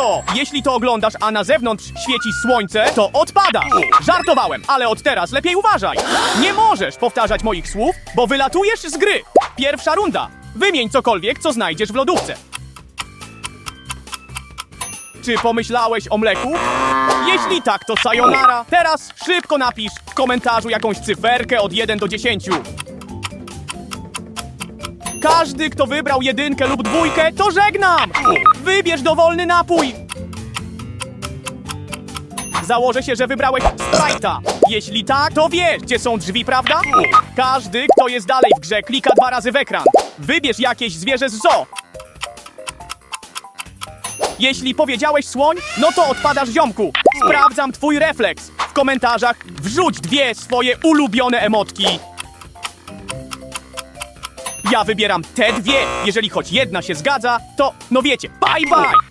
Serio! Jeśli to oglądasz, a na zewnątrz świeci słońce, to odpadasz! Żartowałem, ale od teraz lepiej uważaj! Nie możesz powtarzać moich słów, bo wylatujesz z gry! Pierwsza runda. Wymień cokolwiek, co znajdziesz w lodówce. Czy pomyślałeś o mleku? Jeśli tak, to sayonara. Teraz szybko napisz w komentarzu jakąś cyferkę od 1 do 10. Każdy, kto wybrał jedynkę lub dwójkę, to żegnam! Wybierz dowolny napój! Założę się, że wybrałeś Sprite'a. Jeśli tak, to wiesz, gdzie są drzwi, prawda? Każdy, kto jest dalej w grze, klika dwa razy w ekran. Wybierz jakieś zwierzę z zoo. Jeśli powiedziałeś słoń, no to odpadasz ziomku. Sprawdzam twój refleks. W komentarzach wrzuć dwie swoje ulubione emotki. Ja wybieram te dwie. Jeżeli choć jedna się zgadza, to no wiecie, bye bye!